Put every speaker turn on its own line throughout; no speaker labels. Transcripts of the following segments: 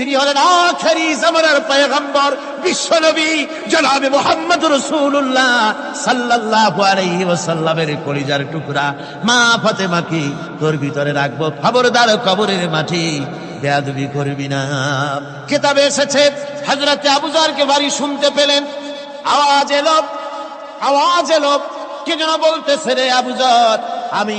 তিনি হলেন আখেরি জামানার পয়গম্বর, বিশ্বনবী জনাবে মোহাম্মদ রাসূলুল্লাহ সাল্লাল্লাহু আলাইহি ওয়াসাল্লামের কলিজার টুকরা। মা ফাতেমাকে তোর ভিতরে রাখব খবরদার কবরের মাটি। বেয়াদবি করবি না। কিতাবে এসেছে, হযরতে আবুজারকে বাড়ি শুনতে পেলেন। আওয়াজ এলো আওয়াজ এলো। কে যেন বলতেছে রে আবুজর আমি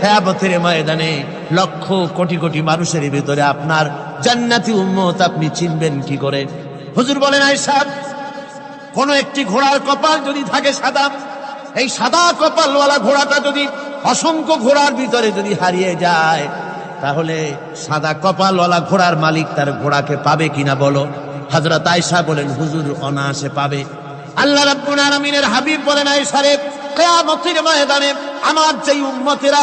কিয়ামতের ময়দানে লক্ষ কোটি কোটি মানুষের ভিতরে আপনার জান্নাতি উম্মত আপনি চিনবেন কি করে? হুজুর বলেন আয়েশা কোন একটি ঘোড়ার কপাল যদি থাকে সাদা, এই সাদা কপালওয়ালা ঘোড়াটা যদি অসংখ্য ঘোড়ার ভিতরে যদি হারিয়ে যায়, তাহলে সাদা কপালওয়ালা ঘোড়ার মালিক তার ঘোড়াকে পাবে কিনা বলো? হযরত আয়েশা বলেন, হুজুর অনায়াসে পাবে। আল্লাহ রাব্বুল আলামিনের হাবিব বলেন, আয়েশা রে, কিয়ামতের ময়দানে আমার যেই উম্মতেরা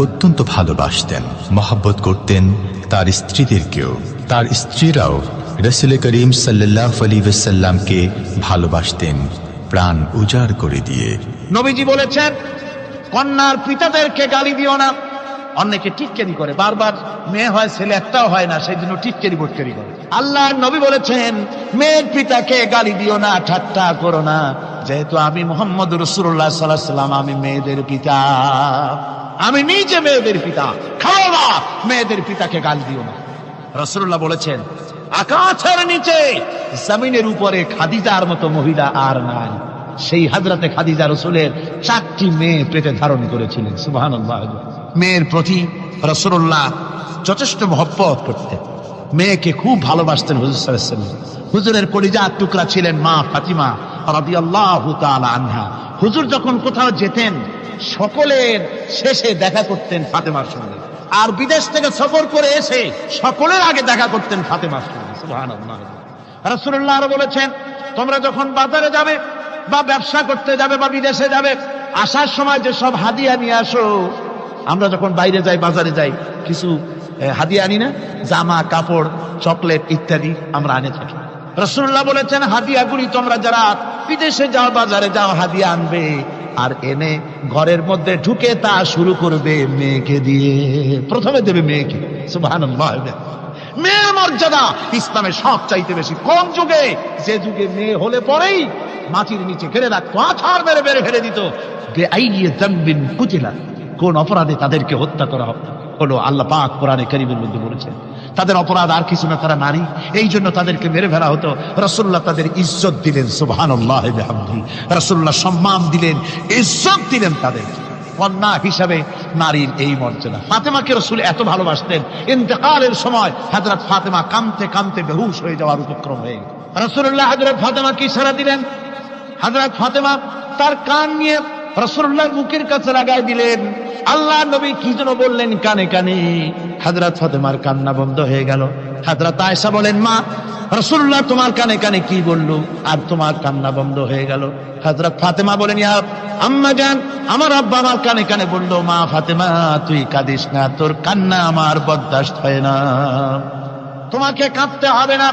অত্যন্ত ভালোবাসতেন, মহাব্বত করতেন তার স্ত্রীদেরকেও। তার স্ত্রীরাও রসুল করিম সাল্লাহ আলী ভালোবাসতেন, প্রাণ উজাড় করে দিয়ে।
নবীজি বলেছেন, কন্যার পিতাদেরকে গালি দিও না। অনেকে টিটকেরি করে। বারবার মেয়ে হয়, ছেলে একটাও হয় না সেই জন্য টিটকেরি বটকেরি করে। আল্লাহ নবী বলেছেন, মেয়ের পিতাকে গালি দিও না, ঠাট্টা করো না। যেহেতু আমি মোহাম্মদ রসুল্লাহ সাল্লাহ সাল্লাম আমি মেয়েদের পিতা। আমি নিজে মেয়েদের পিতা। খাও না, মেয়েদের পিতাকে গালি দিও না। রসুল্লাহ বলেছেন, আকাশের নিচে, জমিনের উপরে খাদিজার মতো মহিলা আর নাই। সেই হাজরাতে খাদিজা রসুলের চারটি মেয়ে পেটে ধারণ করেছিলেন সুবাহ মেয়ের প্রতি রসুল্লাহ যথেষ্ট মহব্বত করতেন। মেয়েকে খুব ভালোবাসতেন হুজুর সাল্লাল্লাহু হুজুরের কলিজার টুকরা ছিলেন মা ফাতিমা। আনহা। হুজুর যখন কোথাও যেতেন, সকলের শেষে দেখা করতেন ফাতেমার সঙ্গে। আর বিদেশ থেকে সফর করে এসে সকলের আগে দেখা করতেন ফাতেমার সঙ্গে। রাসূলুল্লাহ আরও বলেছেন, তোমরা যখন বাজারে যাবে বা ব্যবসা করতে যাবে বা বিদেশে যাবে, আসার সময় যে সব হাদিয়া নিয়ে আসো। আমরা যখন বাইরে যাই, বাজারে যাই, কিছু হাদিয়া আনি না? জামা, কাপড়, চকলেট ইত্যাদি আমরা আনে থাকি। রসুল্লাহ বলেছেন, হাদিয়া হাদিয়াগুলি তোমরা যারা বিদেশে যাও, বাজারে যাও, হাদিয়া আনবে। আর এনে ঘরের মধ্যে ঢুকে তা শুরু করবে মেয়েকে দিয়ে। প্রথমে দেবে মেয়েকে। সুবহানাল্লাহ। মেয়ের মর্যাদা ইসলামে সব চাইতে বেশি। কোন যুগে? যে যুগে মেয়ে হলে পরেই মাটির নিচে ঘেরে রাখতো, আছাড় মেরে মেরে ফেলে দিত। কোন অপরাধে তাদেরকে হত্যা করা হলো, আল্লাহ পাক কোরআনে করিমের মধ্যে বলেছেন। তাদের অপরাধ আর কিছু না, তারা নারী। এই জন্য তাদেরকে মেরে ফেলা হতো। রসুল্লাহ তাদের ইজ্জত দিলেন সুবহান রসুল্লাহ সম্মান দিলেন, ইজ্জত দিলেন তাদেরকে কন্যা হিসাবে নারীর এই মর্যাদা। ফাতেমাকে রসুল এত ভালোবাসতেন। ইন্তেকালের সময় হাজরত ফাতেমা কামতে কামতে বেহুশ হয়ে যাওয়ার উপক্রম হয়ে গেল। রসুল্লাহ হাজরত ফাতেমা কি সারা দিলেন। হাজরত ফাতেমা তার কান নিয়ে রসুল্লাহর মুখের কাছে লাগাই দিলেন। আল্লাহ নবী কি যেন বললেন কানে কানে। হাজরত ফাতেমার কান্না বন্ধ হয়ে গেল। হাজরত আয়েশা বলেন, মা রসুল্লাহ তোমার কানে কানে কি বলল? আর তোমার কান্না বন্ধ হয়ে গেল। হাজরত ফাতেমা বলেন, ইয়া আম্মা জান, আমার আব্বা আমার কানে কানে বলল, মা ফাতেমা, তুই কাঁদিস না, তোর কান্না আমার বরদাস্ত হয় না। তোমাকে কাঁদতে হবে না।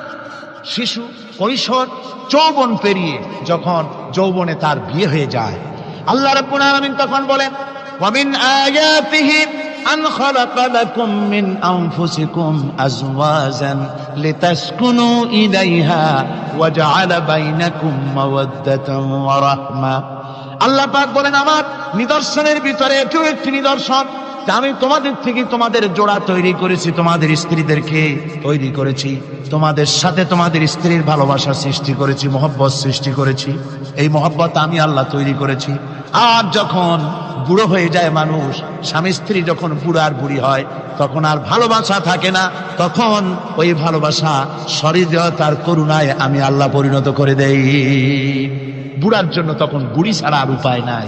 শিশু, কৈশোর, যৌবন পেরিয়ে যখন যৌবনে তার বিয়ে হয়ে যায়। আল্লাহ রাব্বুল আলামিন তখন বলেন ওয়ামিন আয়াতিহি আল্লাহ পাক বলেন, আমার নিদর্শনের ভিতরে এটিও একটি নিদর্শন আমি তোমাদের থেকে তোমাদের জোড়া তৈরি করেছি, তোমাদের স্ত্রীদেরকে তৈরি করেছি, তোমাদের সাথে তোমাদের স্ত্রীর ভালোবাসা সৃষ্টি করেছি, মহব্বত সৃষ্টি করেছি, এই মহব্বত আমি আল্লাহ তৈরি করেছি। আর যখন বুড়ো হয়ে যায় মানুষ, স্বামী স্ত্রী যখন বুড়ো আর বুড়ি হয়, তখন আর ভালোবাসা থাকে না, তখন ওই ভালোবাসা সরিদতার করুণায় আমি আল্লাহ পরিণত করে দেই। বুড়ার জন্য তখন বুড়ি ছাড়া আর উপায় নাই।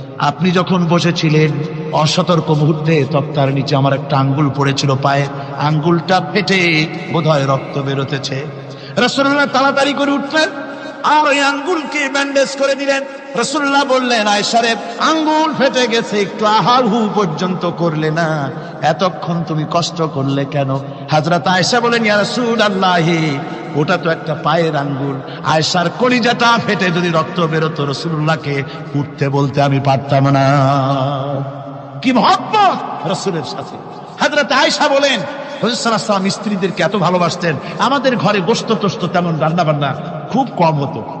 আপনি যখন বসেছিলেন অসতর্ক মুহূর্তে তক্তার নিচে আমার একটা আঙ্গুল পড়েছিল পায়ে। আঙ্গুলটা ফেটে বোধহয় রক্ত বেরোতেছে। রসুল্লাহ তাড়াতাড়ি করে উঠলেন আর ওই আঙ্গুলকে ব্যান্ডেজ করে দিলেন। রসুল্লাহ বললেন আয়সারে আঙ্গুল ফেটে গেছে, একটু আহার হু পর্যন্ত করলে না। এতক্ষণ তুমি কষ্ট করলে কেন? হাজরত আয়সা বলেন ইয়া রসুল ওটা তো একটা পায়ের আঙ্গুল। আয়সার কলিজাটা ফেটে যদি রক্ত বেরোতো রসুল্লাহকে উঠতে বলতে আমি পারতাম না। কি মহব্বত রসুলের সাথে। হাজরাতে আয়সা বলেন হজরতাম স্ত্রীদেরকে এত ভালোবাসতেন। আমাদের ঘরে গোস্ত টোস্ত তেমন রান্না বান্না খুব কম হতো।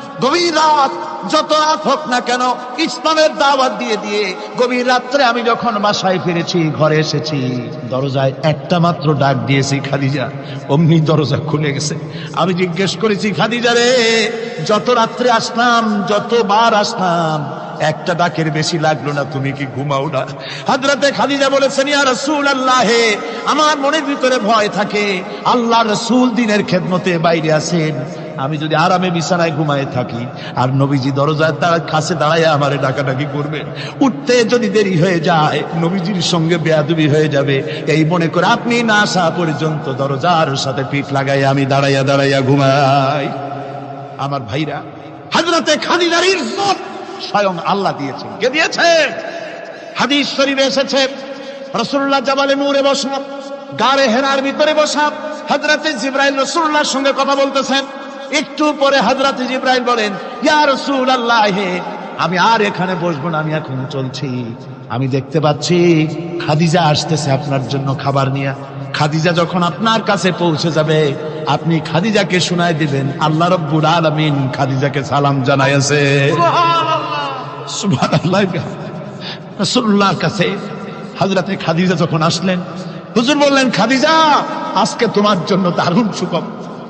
গভীর রাত, যত রাত হোক না কেন, ইসলামের দাওয়াত দিয়ে দিয়ে গভীর রাত্রে আমি যখন বাসায় ফিরেছি, ঘরে এসেছি, দরজায় একটা মাত্র ডাক দিয়েছি, খাদিজা, অমনি দরজা খুলে গেছে। আমি জিজ্ঞেস করেছি, খাদিজা রে, যত রাত্রে আসলাম, যতবার আসলাম একটা ডাকের বেশি লাগল না, তুমি কি ঘুমাও না? হাজরাতে খাদিজা বলেছেন, ইয়া রাসূল আল্লাহে আমার মনের ভিতরে ভয় থাকে। আল্লাহ রসুল দিনের খেদমতে বাইরে আছেন। আমি যদি আরামে বিছানায় ঘুমায় থাকি, আর নবীজি দরজায় তার কাছে দাঁড়ায় আমারে ডাকাডাকি করবে, উঠতে যদি দেরি হয়ে যায়, নবীজির সঙ্গে বেয়াদবি হয়ে যাবে। এই মনে করে আপনি না আসা পর্যন্ত দরজার সাথে পিঠ লাগাই আমি দাঁড়াইয়া দাঁড়াইয়া ঘুমাই। আমার ভাইরা, হাজরাতে খাদিজার ইজ্জত স্বয়ং আল্লাহ দিয়েছেন। কে দিয়েছে? হাদিস শরীফে এসেছে রসুল্লাহ জাবালে নূরে বসা গাড়ে হেরার ভিতরে বসা হজরতে জিব্রাইল রসুল্লাহর সঙ্গে কথা বলতেছেন। একটু পরে হজরতে জিব্রাইল বলেন, ইয়া রসুল আল্লাহ আমি আর এখানে বসবো না, আমি এখন চলছি। আমি দেখতে পাচ্ছি খাদিজা আসতেছে আপনার জন্য খাবার নিয়ে। খাদিজা যখন আপনার কাছে পৌঁছে যাবে, আপনি খাদিজাকে শোনায় দিবেন, আল্লাহ রব্বুল আলমিন খাদিজাকে সালাম জানাইছে রাসূলুল্লাহর কাছে হাজরাতে খাদিজা যখন আসলেন, হুজুর বললেন, খাদিজা, আজকে তোমার জন্য দারুণ সুকম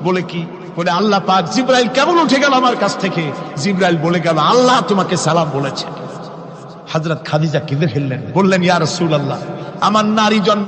বলে কি? বলে, আল্লাহ পাক জিব্রাইল কেমন উঠে গেল আমার কাছ থেকে? জিব্রাইল বলে গেল, আল্লাহ তোমাকে সালাম বলেছে হাজরত খাদিজা কেঁদে ফেললেন, বললেন ইয়ার রসুল আল্লাহ আমার নারী জন্ম